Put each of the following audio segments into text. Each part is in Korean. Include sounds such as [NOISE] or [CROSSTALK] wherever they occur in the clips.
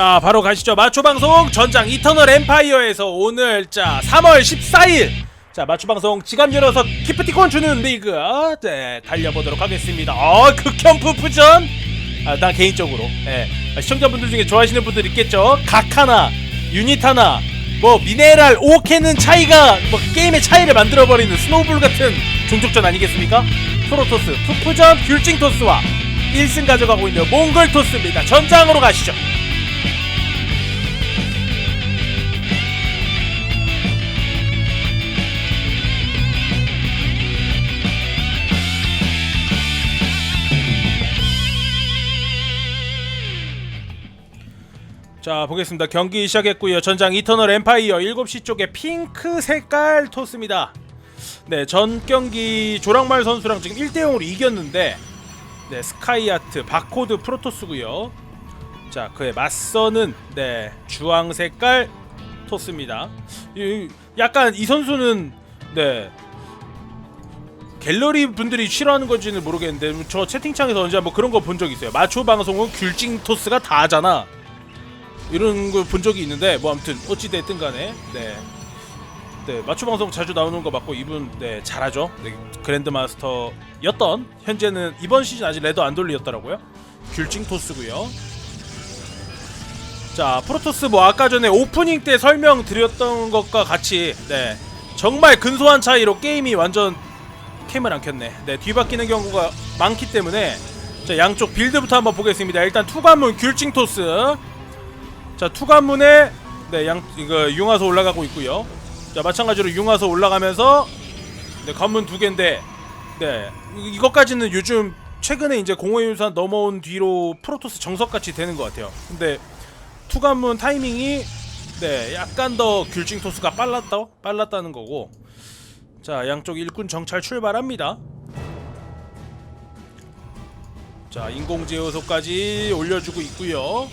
자 바로 가시죠. 마초방송 전장 이터널 엠파이어에서 오늘 자 3월 14일. 자 마초방송 지갑 열어서 기프티콘 주는 리그. 네 달려보도록 하겠습니다. 어 극혐 푸푸전? 아, 난 개인적으로. 예. 아, 시청자분들 중에 좋아하시는 분들 있겠죠? 각 하나 유닛 하나 뭐 미네랄 5캔은 차이가 뭐 게임의 차이를 만들어버리는 스노우볼 같은 종족전 아니겠습니까? 프로토스 푸푸전 귤징토스와 1승 가져가고 있는 몽골토스입니다. 전장으로 가시죠 자 보겠습니다. 경기 시작했고요. 전장 이터널 엠파이어 7시 쪽에 핑크 색깔 토스입니다. 네 전 경기 조랑말 선수랑 지금 1대0으로 이겼는데 네 스카이아트 바코드 프로토스고요. 자 그에 맞서는 네 주황 색깔 토스입니다. 이- 약간 이 선수는 네 갤러리 분들이 싫어하는 건지는 모르겠는데 저 채팅창에서 언제 한번 그런 거 본 적 있어요. 마초 방송은 귤징 토스가 다 하잖아 이런 걸 본 적이 있는데 뭐 아무튼 어찌 됐든 간에 네. 네, 맞춤 방송 자주 나오는 거 맞고 이분 네, 잘하죠. 네, 그랜드 마스터였던 현재는 이번 시즌 아직 레더 안 돌리었더라고요. 귤징 토스고요. 자, 프로토스 뭐 아까 전에 오프닝 때 설명드렸던 것과 같이 네. 정말 근소한 차이로 게임이 완전 캠을 안 켰네. 네, 뒤바뀌는 경우가 많기 때문에 자, 양쪽 빌드부터 한번 보겠습니다. 일단 투관문 귤징 토스 자 투관문에 네양 이거 융화소 올라가고 있고요. 자 마찬가지로 융화소 올라가면서 네 관문 두 개인데 네 이- 이것까지는 요즘 최근에 이제 공허유산 넘어온 뒤로 프로토스 정석같이 되는 것 같아요. 근데 투관문 타이밍이 네 약간 더 귤징 토스가 빨랐다 빨랐다는 거고 자 양쪽 일꾼 정찰 출발합니다. 자 인공제어소까지 올려주고 있고요.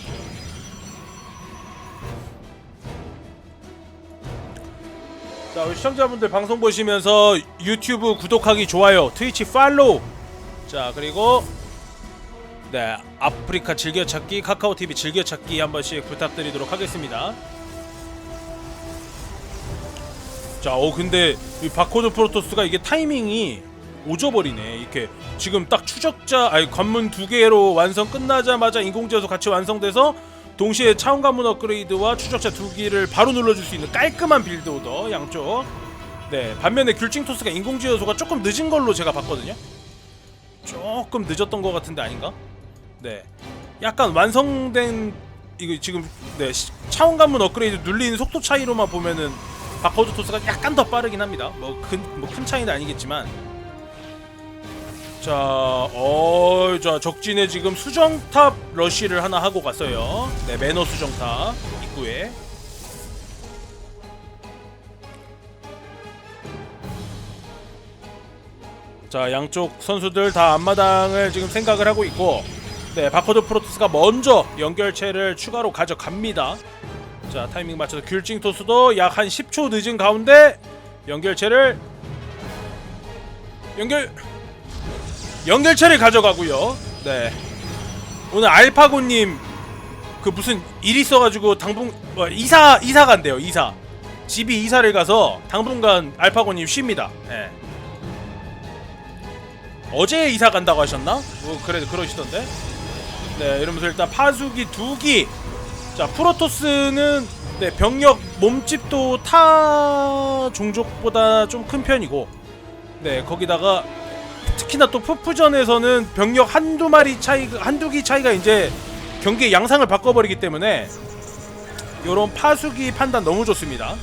자, 우리 시청자분들 방송 보시면서 유튜브 구독하기 좋아요, 트위치 팔로우. 자, 그리고 네, 아프리카 즐겨찾기, 카카오 TV 즐겨찾기 한 번씩 부탁드리도록 하겠습니다. 자, 어 근데 이 바코드 프로토스가 이게 타이밍이 오져버리네. 이렇게 지금 딱 추적자, 아니 관문 두 개로 완성 끝나자마자 인공지어서 같이 완성돼서 동시에 차원 관문 업그레이드와 추적자 두 개를 바로 눌러줄 수 있는 깔끔한 빌드 오더 양쪽. 네, 반면에 귤징 토스가 인공지어소가 조금 늦은 걸로 제가 봤거든요. 조금 늦었던 것 같은데 아닌가? 네, 약간 완성된 이거 지금 네 시- 차원 관문 업그레이드 눌리는 속도 차이로만 보면은 바코드 토스가 약간 더 빠르긴 합니다. 뭐큰 뭐 큰 차이는 아니겠지만. 자, 어, 자 적진에 지금 수정탑 러쉬를 하나 하고 갔어요. 네, 매너 수정탑 입구에. 자, 양쪽 선수들 다 앞마당을 지금 생각을 하고 있고, 네, 바코드 프로토스가 먼저 연결체를 추가로 가져갑니다. 자, 타이밍 맞춰서 귤징 토스도 약 한 10초 늦은 가운데 연결체를 연결 연결체를 가져가고요. 네. 오늘 알파고님 그 무슨 일 있어가지고 당분 어, 이사 이사 간대요. 이사 집이 이사를 가서 당분간 알파고님 쉽니다. 네. 어제 이사 간다고 하셨나? 뭐 그래 그러시던데. 네, 이러면서 일단 파수기 두 기. 자, 프로토스는 네, 병력 몸집도 타 종족보다 좀 큰 편이고. 네, 거기다가 특히나 또 푸푸전에서는 병력 한두 마리 차이 한두 기 차이가 이제 경기의 양상을 바꿔버리기 때문에 요런 파수기 판단 너무 좋습니다.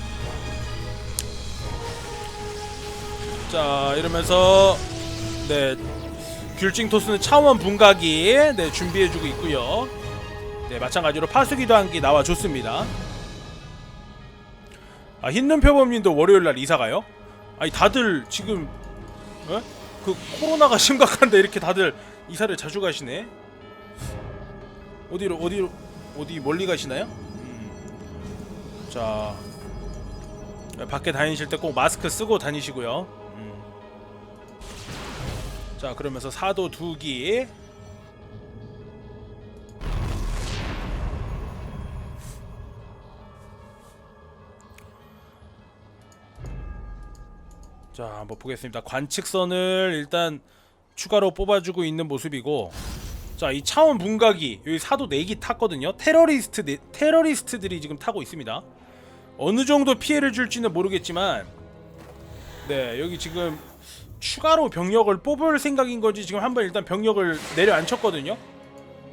자 이러면서 네 귤징 토스는 차원 분가기 네 준비해주고 있고요. 네 마찬가지로 파수기도 한기 나와 줬습니다. 아 흰눈 표범님도 월요일 날 이사가요? 아니 다들 지금 어? 그 코로나가 [LAUGHS] 심각한데 이렇게 다들 이사를 자주 가시네. 어디로 어디로 어디 멀리 가시나요? 음. 자 밖에 다니실 때 꼭 마스크 쓰고 다니시고요. 음. 자 그러면서 사도 두기 자 한번 보겠습니다. 관측선을 일단 추가로 뽑아주고 있는 모습이고 자 이 차원 분각이 여기 사도 4기 탔거든요. 테러리스트 네- 테러리스트들이 지금 타고 있습니다. 어느 정도 피해를 줄지는 모르겠지만 네 여기 지금 추가로 병력을 뽑을 생각인 건지 지금 한번 일단 병력을 내려앉혔거든요.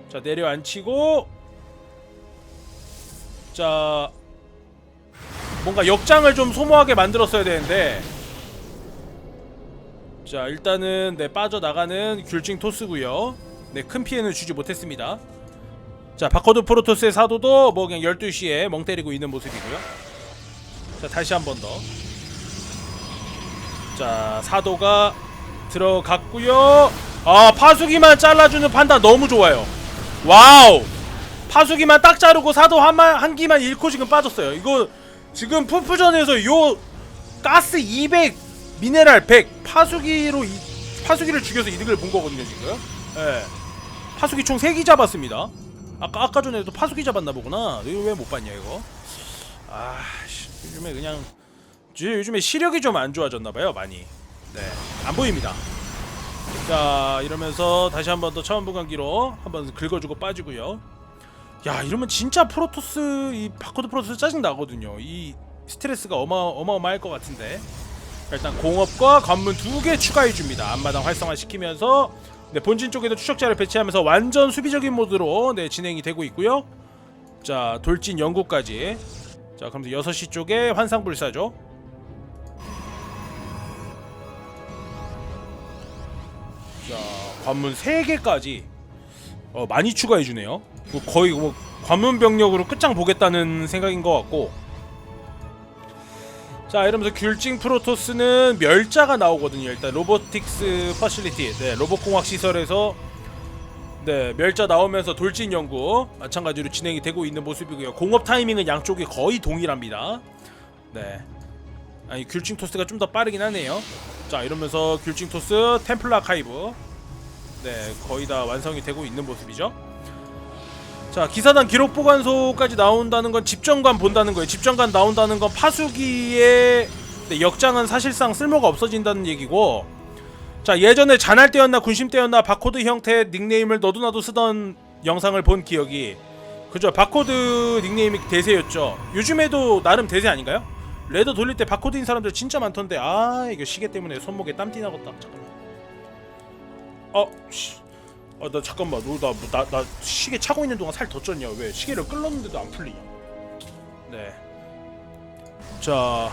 자 내려앉히고 자 뭔가 역장을 좀 소모하게 만들었어야 되는데 자 일단은 네 빠져나가는 귤징 토스고요. 네큰 피해는 주지 못했습니다. 자 바코드 프로토스의 사도도 뭐 그냥 12시에 멍 때리고 있는 모습이고요. 자 다시 한 번 더 자 사도가 들어갔고요. 아 파수기만 잘라주는 판단 너무 좋아요. 와우! 파수기만 딱 자르고 사도 한, 마, 한 기만 잃고 지금 빠졌어요. 이거 지금 푸푸전에서 요 가스 200 미네랄 100 파수기로 이, 파수기를 죽여서 이득을 본 거거든요 지금. 예. 파수기 총 3기 잡았습니다. 아까 아까 전에도 파수기 잡았나 보구나. 이거 왜 못 봤냐 이거? 아 씨, 요즘에 그냥 저 요즘에 시력이 좀 안 좋아졌나 봐요 많이. 네안 보입니다. 자 이러면서 다시 한번 더 차원 분간기로 한번 긁어주고 빠지고요. 야 이러면 진짜 프로토스 이 바코드 프로토스 짜증 나거든요. 이 스트레스가 어마 어마어마할 것 같은데. 자, 일단 공업과 관문 두 개 추가해 줍니다. 앞마당 활성화 시키면서 네 본진 쪽에도 추적자를 배치하면서 완전 수비적인 모드로 네 진행이 되고 있고요. 자 돌진 연구까지. 자 그럼 6시 쪽에 환상불사죠 자 관문 3개까지 어, 많이 추가해 주네요. 뭐 거의 뭐 관문 병력으로 끝장 보겠다는 생각인 것 같고 자 이러면서 귤징 프로토스는 멸자가 나오거든요. 일단 로보틱스 퍼실리티 네 로봇공학 시설에서 네 멸자 나오면서 돌진 연구 마찬가지로 진행이 되고 있는 모습이고요. 공업 타이밍은 양쪽이 거의 동일합니다. 네. 아니 귤징 토스가 좀 더 빠르긴 하네요. 자 이러면서 귤징 토스 템플라 카이브. 네 거의 다 완성이 되고 있는 모습이죠 자 기사단 기록 보관소까지 나온다는 건 집정관 본다는 거예요. 집정관 나온다는 건 파수기의 네, 역장은 사실상 쓸모가 없어진다는 얘기고 자 예전에 잔할 때였나 군심 때였나 바코드 형태 닉네임을 너도나도 쓰던 영상을 본 기억이 그죠 바코드 닉네임이 대세였죠. 요즘에도 나름 대세 아닌가요? 레더 돌릴 때 바코드인 사람들 진짜 많던데 아 이거 시계 때문에 손목에 땀띠 나겠다. 잠깐만. 어 씨. 아 나 잠깐만. 너나나 시계 차고 있는 동안 살 더 쪘냐? 왜? 시계를 끌렀는데도 안 풀리냐? 네자. 자,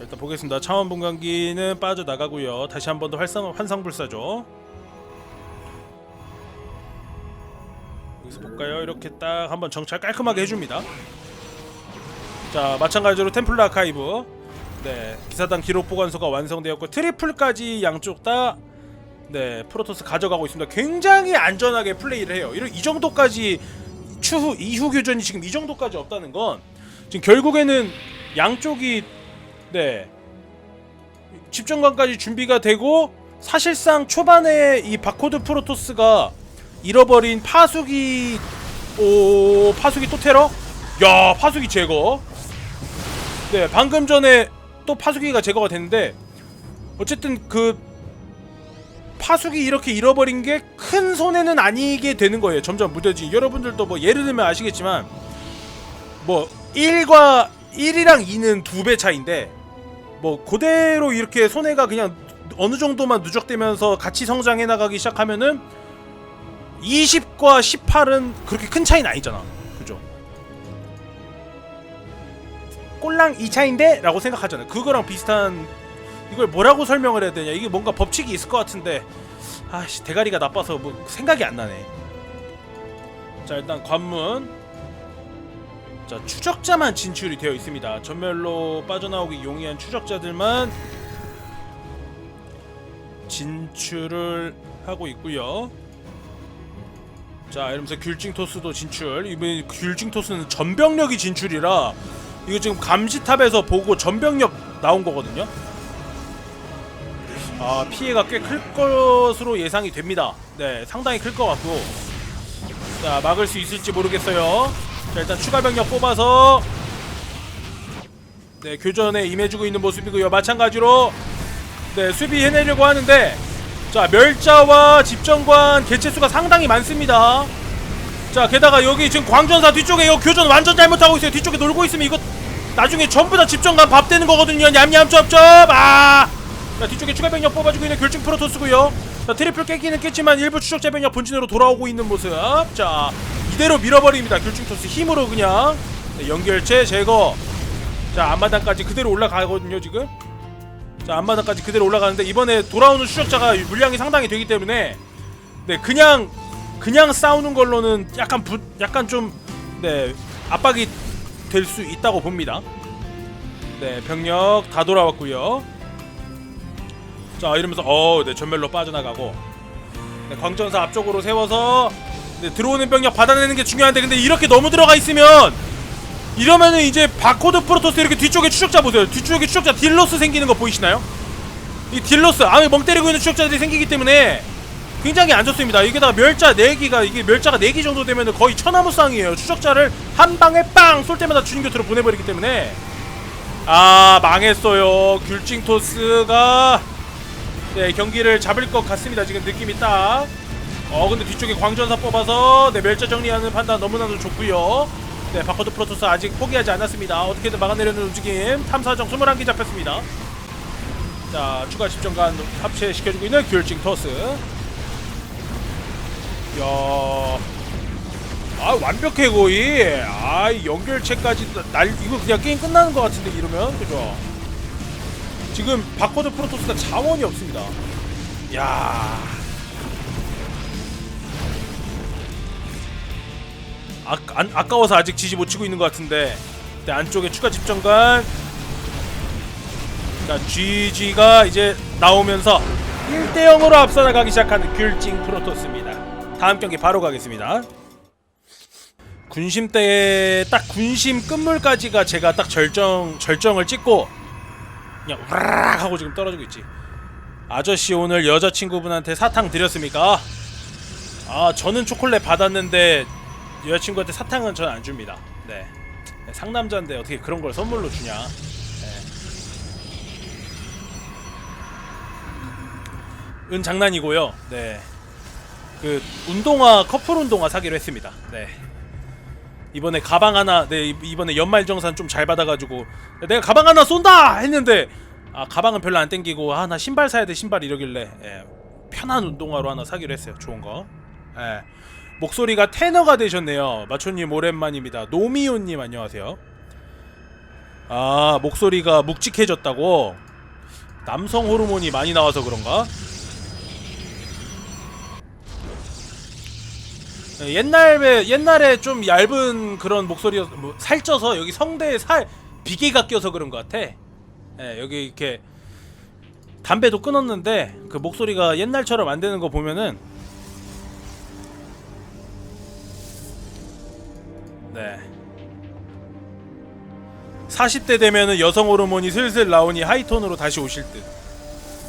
일단 보겠습니다. 차원 분광기는 빠져나가고요. 다시 한 번 더 활성 환상불사죠. 여기서 볼까요? 이렇게 딱 한번 정찰 깔끔하게 해줍니다. 자 마찬가지로 템플라 아카이브 네 기사단 기록 보관소가 완성되었고 트리플까지 양쪽 다 네 프로토스 가져가고 있습니다. 굉장히 안전하게 플레이를 해요. 이런 이 정도까지 추후 이후 교전이 지금 이 정도까지 없다는 건 지금 결국에는 양쪽이 네 집정관까지 준비가 되고 사실상 초반에 이 바코드 프로토스가 잃어버린 파수기 오 파수기 또 테러? 야 파수기 제거 네 방금 전에 또 파수기가 제거가 됐는데 어쨌든 그 파수기 이렇게 잃어버린 게 큰 손해는 아니게 되는 거예요. 점점 무뎌지. 여러분들도 뭐 예를 들면 아시겠지만 뭐 1과 1이랑 2는 두 배 차인데 뭐 그대로 이렇게 손해가 그냥 어느 정도만 누적되면서 같이 성장해 나가기 시작하면은 20과 18은 그렇게 큰 차이는 아니잖아. 꼴랑 2차인데? 라고 생각하잖아요. 그거랑 비슷한 이걸 뭐라고 설명을 해야 되냐? 이게 뭔가 법칙이 있을 것 같은데 아씨 대가리가 나빠서 뭐 생각이 안 나네. 자 일단 관문 자 추적자만 진출이 되어 있습니다. 전멸로 빠져나오기 용이한 추적자들만 진출을 하고 있고요. 자 이러면서 귤징 토스도 진출. 이번 귤징 토스는 전병력이 진출이라 이거 지금 감시탑에서 보고 전병력 나온 거거든요. 아 피해가 꽤 클 것으로 예상이 됩니다. 네 상당히 클 것 같고 자 막을 수 있을지 모르겠어요. 자 일단 추가 병력 뽑아서 네 교전에 임해주고 있는 모습이고요. 마찬가지로 네 수비 해내려고 하는데 자 멸자와 집정관 개체수가 상당히 많습니다. 자 게다가 여기 지금 광전사 뒤쪽에 요 교전 완전 잘못하고 있어요. 뒤쪽에 놀고 있으면 이거 나중에 전부 다 집정관 밥 되는 거거든요. 냠냠 쩝쩝 아. 자 뒤쪽에 추가 병력 뽑아주고 있는 결승 프로토스고요. 자 트리플 깨기는 깼지만 일부 추적자 병력 본진으로 돌아오고 있는 모습. 자 이대로 밀어버립니다. 결승 토스 힘으로 그냥 네, 연결체 제거. 자 앞마당까지 그대로 올라가거든요 지금. 자 앞마당까지 그대로 올라가는데 이번에 돌아오는 추적자가 물량이 상당히 되기 때문에 네 그냥 그냥 싸우는 걸로는 약간 부, 약간 좀 네 압박이 될 수 있다고 봅니다. 네 병력 다 돌아왔고요. 자 이러면서 어 네 전멸로 빠져나가고 네, 광전사 앞쪽으로 세워서 네, 들어오는 병력 받아내는 게 중요한데 근데 이렇게 너무 들어가 있으면 이러면은 이제 바코드 프로토스 이렇게 뒤쪽에 추적자 보세요. 뒤쪽에 추적자 딜로스 생기는 거 보이시나요? 이 딜로스 암에 멍 때리고 있는 추적자들이 생기기 때문에 굉장히 안 좋습니다. 이게다가 멸자 4기가 이게 멸자가 4기 정도 되면은 거의 천하무쌍이에요. 추적자를 한 방에 빵 쏠 때마다 주인 곁으로 보내버리기 때문에 아 망했어요. 귤징 토스가 네 경기를 잡을 것 같습니다. 지금 느낌이 딱. 어 근데 뒤쪽에 광전사 뽑아서 네 멸자 정리하는 판단 너무나도 좋고요. 네 바코드 프로토스 아직 포기하지 않았습니다. 어떻게든 막아내려는 움직임. 탐사정 21개 잡혔습니다. 자 추가 집정관 합체시켜주고 있는 귤징 토스. 야, 아 완벽해 거의. 아이 연결체까지 날 이거 그냥 게임 끝나는 것 같은데 이러면 그죠? 지금 바코드 프로토스가 자원이 없습니다. 야. 아, 안, 아까워서 아직 지지 못 치고 있는 것 같은데 네, 안쪽에 추가 집정관 자 GG가 이제 나오면서 1대 0으로 앞서 나가기 시작하는 귤징 프로토스입니다. 다음 경기 바로 가겠습니다. 군심 때 딱 군심 끝물까지가 제가 딱 절정 절정을 찍고 그냥 우라락 하고 지금 떨어지고 있지. 아저씨 오늘 여자친구분한테 사탕 드렸습니까? 아 저는 초콜릿 받았는데 여자친구한테 사탕은 저는 안 줍니다. 네. 네, 상남자인데 어떻게 그런 걸 선물로 주냐? 은 장난이고요. 네. 그 운동화 커플 운동화 사기로 했습니다. 네. 이번에 가방 하나 네 이- 이번에 연말 정산 좀 잘 받아가지고 내가 가방 하나 쏜다! 했는데 아 가방은 별로 안 땡기고 아 나 신발 사야 돼 신발 이러길래 예, 편한 운동화로 하나 사기로 했어요. 좋은 거. 예. 목소리가 테너가 되셨네요. 마초님 오랜만입니다. 노미호님 안녕하세요. 아 목소리가 묵직해졌다고? 남성 호르몬이 많이 나와서 그런가 옛날에 옛날에 좀 얇은 그런 목소리였 뭐 살쪄서 여기 성대에 살 비계가 껴서 그런 것 같아. 예, 여기 이렇게 담배도 끊었는데 그 목소리가 옛날처럼 안 되는 거 보면은 네. 40대 되면은 여성 호르몬이 슬슬 나오니 하이톤으로 다시 오실 듯.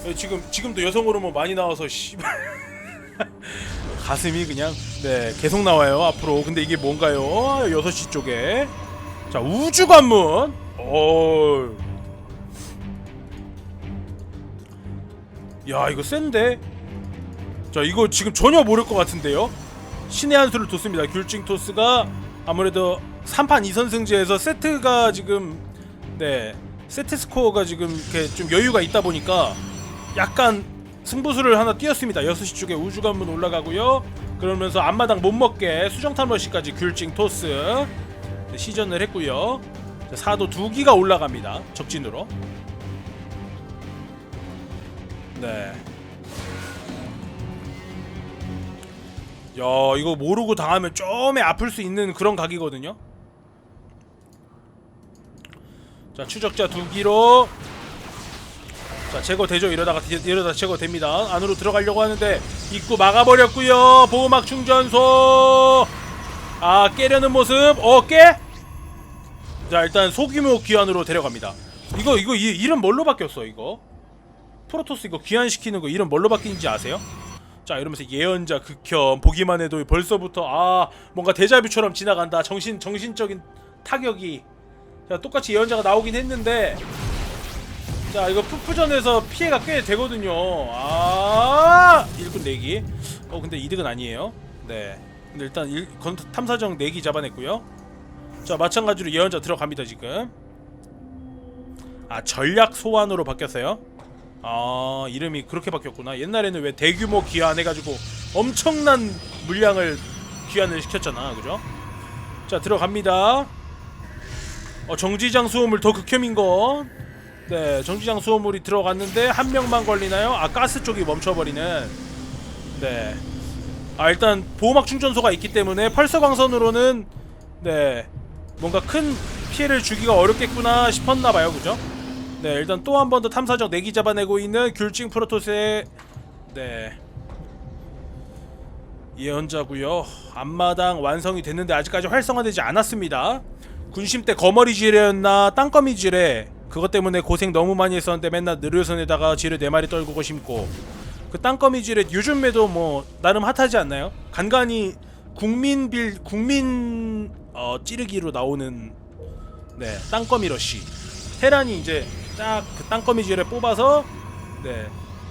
예, 지금 지금도 여성 호르몬 많이 나와서 씨발 [LAUGHS] 가슴이 그냥 네 계속 나와요 앞으로. 근데 이게 뭔가요? 6시 쪽에. 자 우주 관문. 어. 야 이거 센데? 자 이거 지금 전혀 모를 것 같은데요? 신의 한 수를 뒀습니다. 귤징 토스가 아무래도 3판 2선승제에서 세트가 지금 네 세트 스코어가 지금 이렇게 좀 여유가 있다 보니까 약간 승부수를 하나 띄었습니다. 6시 쪽에 우주관문 올라가고요. 그러면서 앞마당 못 먹게 수정탄 러시까지 귤징 토스 네, 시전을 했고요. 자, 사도 두 기가 올라갑니다. 적진으로. 네. 야 이거 모르고 당하면 좀에 아플 수 있는 그런 각이거든요. 자 추적자 두 기로 자 제거되죠? 이러다가 이러다 제거됩니다. 안으로 들어가려고 하는데 입구 막아버렸고요. 보호막 충전소. 아 깨려는 모습. 어 깨? 자 일단 소규모 귀환으로 데려갑니다. 이거 이거 이, 이름 뭘로 바뀌었어 이거? 프로토스 이거 귀환시키는 거 이름 뭘로 바뀐지 아세요? 자 이러면서 예언자 극혐. 보기만 해도 벌써부터 아 뭔가 데자뷰처럼 지나간다. 정신 정신적인 타격이. 자 똑같이 예언자가 나오긴 했는데 자 이거 푸푸전에서 피해가 꽤 되거든요. 아 일꾼 내기. 어 근데 이득은 아니에요. 네. 근데 일단 일, 건, 탐사정 내기 잡아냈고요. 자 마찬가지로 예언자 들어갑니다 지금. 아 전략 소환으로 바뀌었어요. 아 이름이 그렇게 바뀌었구나. 옛날에는 왜 대규모 귀환 해가지고 엄청난 물량을 귀환을 시켰잖아 그죠? 자 들어갑니다. 어, 정지장 수호물 더 극혐인 거. 네, 정지장 수호물이 들어갔는데 한 명만 걸리나요? 아, 가스 쪽이 멈춰버리는. 네. 아, 일단 보호막 충전소가 있기 때문에 펄서 광선으로는 네 뭔가 큰 피해를 주기가 어렵겠구나 싶었나봐요, 그죠? 네, 일단 또 한 번 더 탐사적 내기 잡아내고 있는 귤징 프로토스의 네 예언자고요. 앞마당 완성이 됐는데 아직까지 활성화되지 않았습니다. 군심 때 거머리 지뢰였나 땅거미 지뢰 그것 때문에 고생 너무 많이 했었는데 맨날 느려선에다가 지뢰 네 마리 떨구고 심고 그 땅거미 지뢰 요즘에도 뭐 나름 핫하지 않나요? 간간히 국민 빌 국민 어 찌르기로 나오는 네 땅거미 러쉬 테란이 이제 딱 그 땅거미 지뢰 뽑아서 네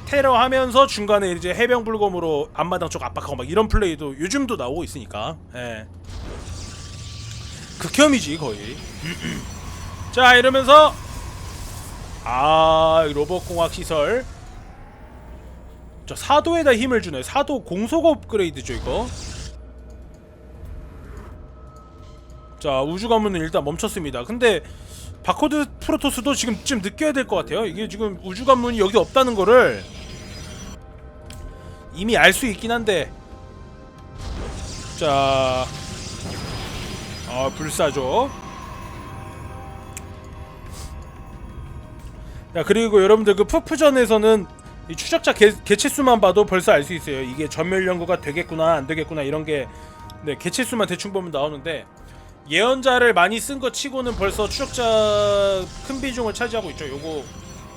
테러하면서 중간에 이제 해병 불검으로 앞마당 쪽 압박하고 막 이런 플레이도 요즘도 나오고 있으니까 예. 극혐이지 거의 [CLEARS THROAT] 자 이러면서 아 로봇공학 시설. 저 사도에다 힘을 주네. 사도 공속 업그레이드죠 이거. 자 우주 가문은 일단 멈췄습니다. 근데 바코드 프로토스도 지금 좀 느껴야 될 것 같아요. 이게 지금 우주 가문이 여기 없다는 거를 이미 알 수 있긴 한데. 자 아 불사조 야 그리고 여러분들 그 푸푸전에서는 이 추적자 개, 개체수만 봐도 벌써 알 수 있어요. 이게 전멸 연구가 되겠구나 안 되겠구나 이런 게 네, 개체수만 대충 보면 나오는데 예언자를 많이 쓴 거 치고는 벌써 추적자 큰 비중을 차지하고 있죠. 요거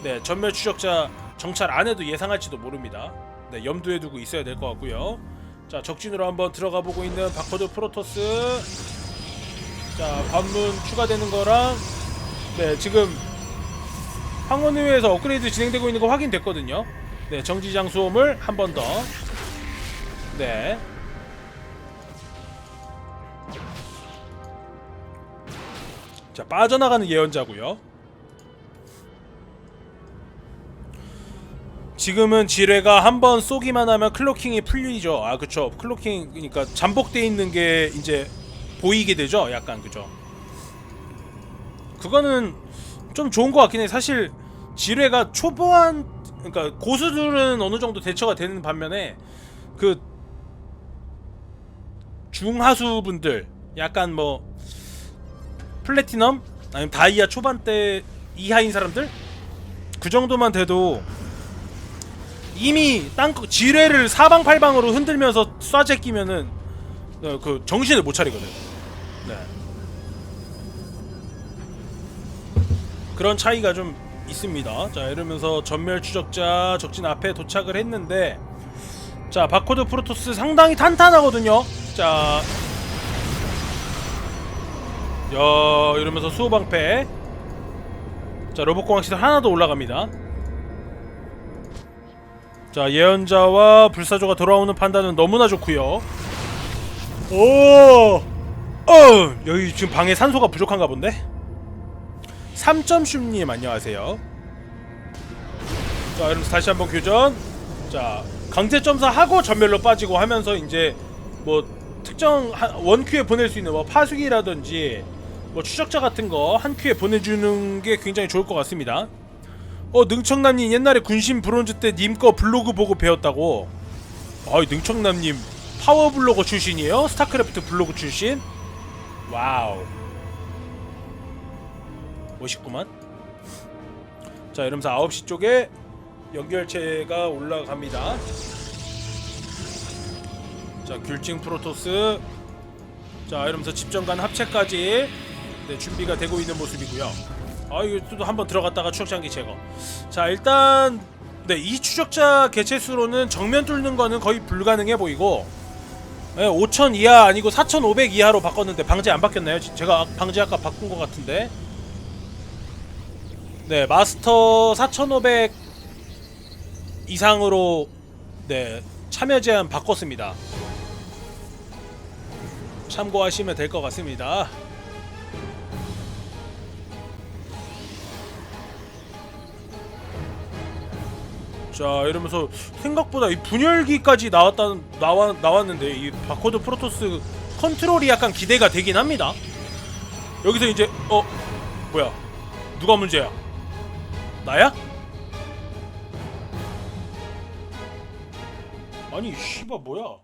네 전멸 추적자 정찰 안 해도 예상할지도 모릅니다. 네 염두에 두고 있어야 될 것 같고요. 자 적진으로 한번 들어가 보고 있는 바코드 프로토스. 자 관문 추가되는 거랑 네 지금 황혼의회에서 업그레이드 진행되고 있는 거 확인됐거든요. 네 정지장 수호물 한 번 더. 네. 자 빠져나가는 예언자고요. 지금은 지뢰가 한 번 쏘기만 하면 클로킹이 풀리죠. 아 그쵸. 클로킹 그러니까 잠복돼 있는 게 이제 보이게 되죠. 약간 그죠. 그거는 좀 좋은 것 같긴 해 사실 지뢰가 초보한 그러니까 고수들은 어느 정도 대처가 되는 반면에 그 중하수 분들 약간 뭐 플래티넘 아니면 다이아 초반대 이하인 사람들 그 정도만 돼도 이미 땅 지뢰를 사방팔방으로 흔들면서 쏴재 끼면은 어, 그 정신을 못 차리거든. 네. 그런 차이가 좀 있습니다. 자 이러면서 전멸 추적자 적진 앞에 도착을 했는데 자 바코드 프로토스 상당히 탄탄하거든요. 자 야 이러면서 수호 방패 자 로봇 공학 시설 하나 더 올라갑니다 자 예언자와 불사조가 돌아오는 판단은 너무나 좋고요 오 어! 여기 지금 방에 산소가 부족한가 본데 3점슛님 안녕하세요 자 이러면서 다시 한번 교전 자 강제 점사하고 전멸로 빠지고 하면서 이제 뭐 특정 한- 원큐에 보낼 수 있는 뭐 파수기라든지 뭐 추적자 같은 거 한 큐에 보내주는 게 굉장히 좋을 것 같습니다. 어 능청남님 옛날에 군신 브론즈 때 님 거 블로그 보고 배웠다고. 아이 능청남님 파워 블로거 출신이에요? 스타크래프트 블로그 출신? 와우. 멋있구만. 자 이러면서 9시 쪽에 연결체가 올라갑니다. 자 귤징 프로토스 자 이러면서 집정관 합체까지 네, 준비가 되고 있는 모습이고요 아 이거 또 한번 들어갔다가 추적자기 제거 자 일단 네 이 추적자 개체수로는 정면 뚫는 거는 거의 불가능해 보이고 네, 5,000 이하 아니고 4,500 이하로 바꿨는데 방제 안 바뀌었나요? 지- 제가 아- 방제 아까 바꾼 것 같은데 네 마스터 4,500 이상으로 네 참여 제한 바꿨습니다. 참고하시면 될 것 같습니다. 자 이러면서 생각보다 이 분열기까지 나왔다 나와 나왔는데 이 바코드 프로토스 컨트롤이 약간 기대가 되긴 합니다. 여기서 이제 어 뭐야 누가 문제야? 나야? 아니 씨발 뭐야?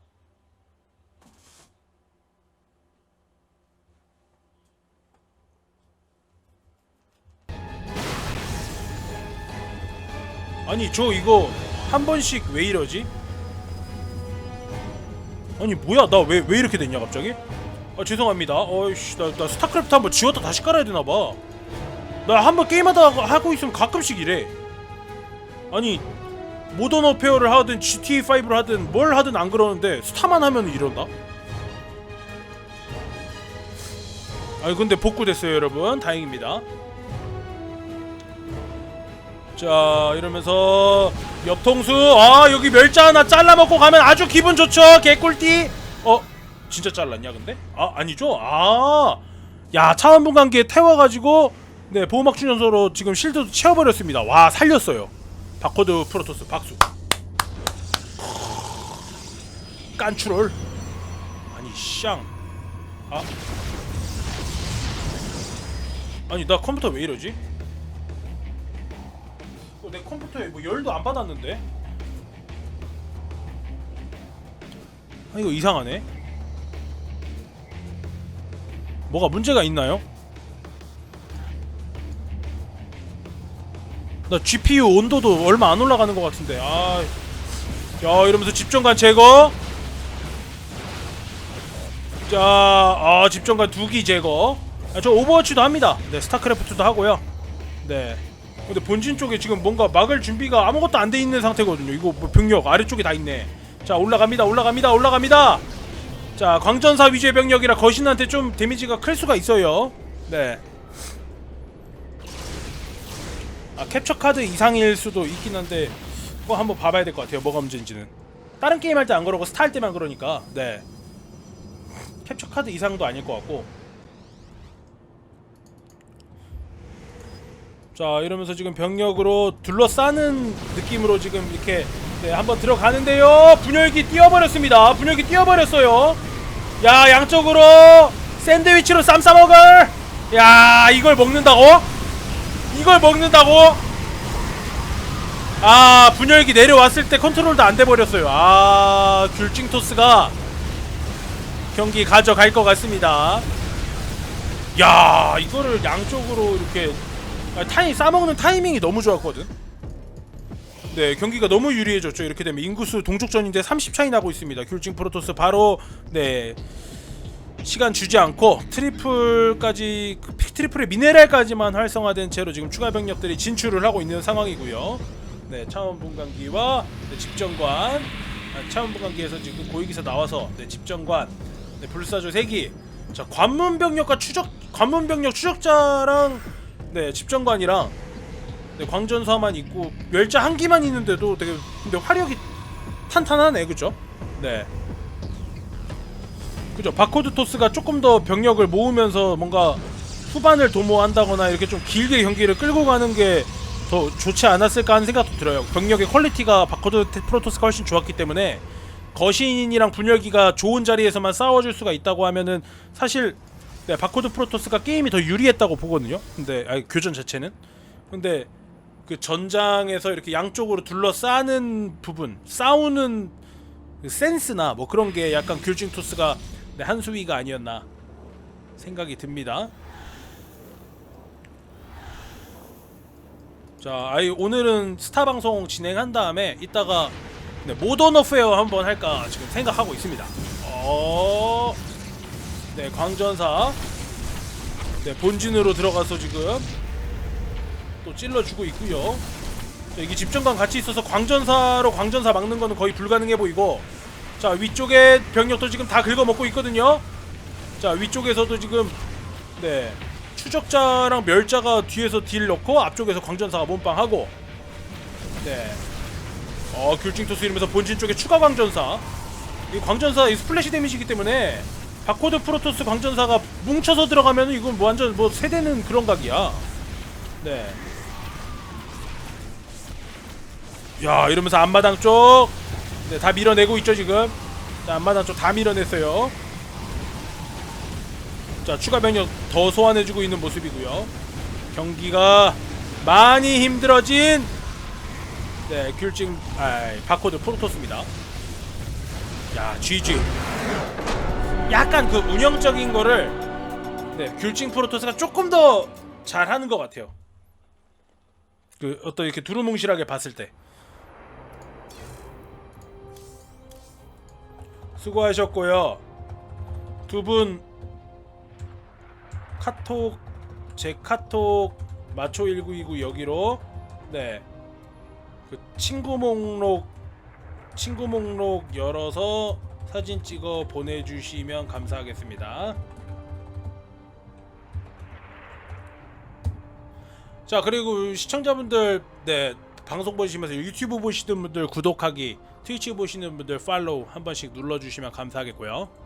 아니 저 이거 한 번씩 왜 이러지? 아니 뭐야 나 왜 왜 이렇게 됐냐 갑자기? 아 죄송합니다 어이씨 나, 나 스타크래프트 한번 지웠다 다시 깔아야 되나봐 나 한 번 게임하다 하고 있으면 가끔씩 이래. 아니 모던 어페어를 하든 GTA5를 하든 뭘 하든 안 그러는데 스타만 하면 이런다? 아니 근데 복구됐어요 여러분. 다행입니다. 자 이러면서 옆통수. 아 여기 멸자 하나 잘라먹고 가면 아주 기분 좋죠 개꿀띠. 어 진짜 잘랐냐 근데? 아 아니죠? 아야 차원분 관계에 태워가지고 네 보호막 충전소로 지금 실드도 채워버렸습니다 와 살렸어요 바코드 프로토스 박수 깐추롤 아니 샹 아. 아니 나 컴퓨터 왜 이러지? 어, 내 컴퓨터에 뭐 열도 안 받았는데? 아 이거 이상하네 뭐가 문제가 있나요? 나 GPU 온도도 얼마 안 올라가는 것 같은데. 아, 야 이러면서 집정관 제거. 자, 아 집정관 두기 제거. 아, 저 오버워치도 합니다. 네 스타크래프트도 하고요. 네. 근데 본진 쪽에 지금 뭔가 막을 준비가 아무것도 안 돼 있는 상태거든요. 이거 뭐 병력 아래쪽에 다 있네. 자 올라갑니다 올라갑니다 올라갑니다. 자 광전사 위주의 병력이라 거신한테 좀 데미지가 클 수가 있어요. 네 아, 캡처 카드 이상일 수도 있긴 한데 그거 한번 봐봐야 될 것 같아요. 뭐가 문제인지는. 다른 게임 할 때 안 그러고 스타 할 때만 그러니까. 네. 캡처 카드 이상도 아닐 것 같고. 자, 이러면서 지금 병력으로 둘러싸는 느낌으로 지금 이렇게 네, 한번 들어가는데요. 분열기 띄워버렸습니다. 분열기 띄워버렸어요. 야, 양쪽으로 샌드위치로 쌈 싸먹을. 야, 이걸 먹는다고? 이걸 먹는다고? 아 분열기 내려왔을 때 컨트롤도 안 돼 버렸어요. 아 귤찡 토스가 경기 가져갈 것 같습니다. 야 이거를 양쪽으로 이렇게 아, 타임 싸먹는 타이밍이 너무 좋았거든. 네 경기가 너무 유리해졌죠. 이렇게 되면 인구수 동족전인데 30 차이 나고 있습니다. 귤찡 프로토스 바로 네 시간 주지 않고 트리플까지 그 트리플의 미네랄까지만 활성화된 채로 지금 추가 병력들이 진출을 하고 있는 상황이고요. 네, 차원 분광기와 네, 집정관, 아, 차원 분광기에서 지금 고위기사 나와서 네, 집정관, 네, 불사조 3기. 자, 관문 병력과 추적 관문 병력 추적자랑 네, 집정관이랑 네, 광전사만 있고 멸자 한 기만 있는데도 되게 근데 화력이 탄탄하네, 그죠? 네. 그죠? 바코드 토스가 조금 더 병력을 모으면서 뭔가 후반을 도모한다거나 이렇게 좀 길게 경기를 끌고 가는 게 더 좋지 않았을까 하는 생각도 들어요. 병력의 퀄리티가 바코드 테- 프로토스가 훨씬 좋았기 때문에 거신이랑 분열기가 좋은 자리에서만 싸워줄 수가 있다고 하면은 사실 네, 바코드 프로토스가 게임이 더 유리했다고 보거든요. 근데 아니, 교전 자체는. 근데 그 전장에서 이렇게 양쪽으로 둘러싸는 부분 싸우는 그 센스나 뭐 그런 게 약간 귤징 토스가 네, 한수위가 아니었나 생각이 듭니다. 자, 아이 오늘은 스타 방송 진행한 다음에 이따가 네, 모던 어페어 한번 할까 지금 생각하고 있습니다. 어, 네 광전사, 네 본진으로 들어가서 지금 또 찔러주고 있고요. 자, 이게 집정관 같이 있어서 광전사로 광전사 막는 거는 거의 불가능해 보이고 자 위쪽에 병력도 지금 다 긁어먹고 있거든요 자 위쪽에서도 지금 네 추적자랑 멸자가 뒤에서 딜 넣고 앞쪽에서 광전사가 몸빵하고 네. 어 귤징 토스 이러면서 본진 쪽에 추가 광전사 이 광전사 이 스플래시 데미지이기 때문에 바코드 프로토스 광전사가 뭉쳐서 들어가면 이건 뭐 완전 뭐 세대는 그런 각이야 네. 야 이러면서 앞마당 쪽 네, 다 밀어내고 있죠 지금. 자, 앞마당 쪽 다 밀어냈어요. 자 추가 병력 더 소환해주고 있는 모습이고요. 경기가 많이 힘들어진 네 귤징 아 바코드 프로토스입니다. 야 GG 약간 그 운영적인 거를 네 귤징 프로토스가 조금 더 잘하는 것 같아요. 그 어떤 이렇게 두루뭉실하게 봤을 때 수고하셨고요 두 분 카톡 제 카톡 마초 1929 여기로 네 그 친구 목록 친구 목록 열어서 사진 찍어 보내 주시면 감사하겠습니다. 자 그리고 시청자분들 네 방송 보시면서 유튜브 보시는 분들 구독하기 트위치 보시는 분들 팔로우 한 번씩 눌러주시면 감사하겠고요.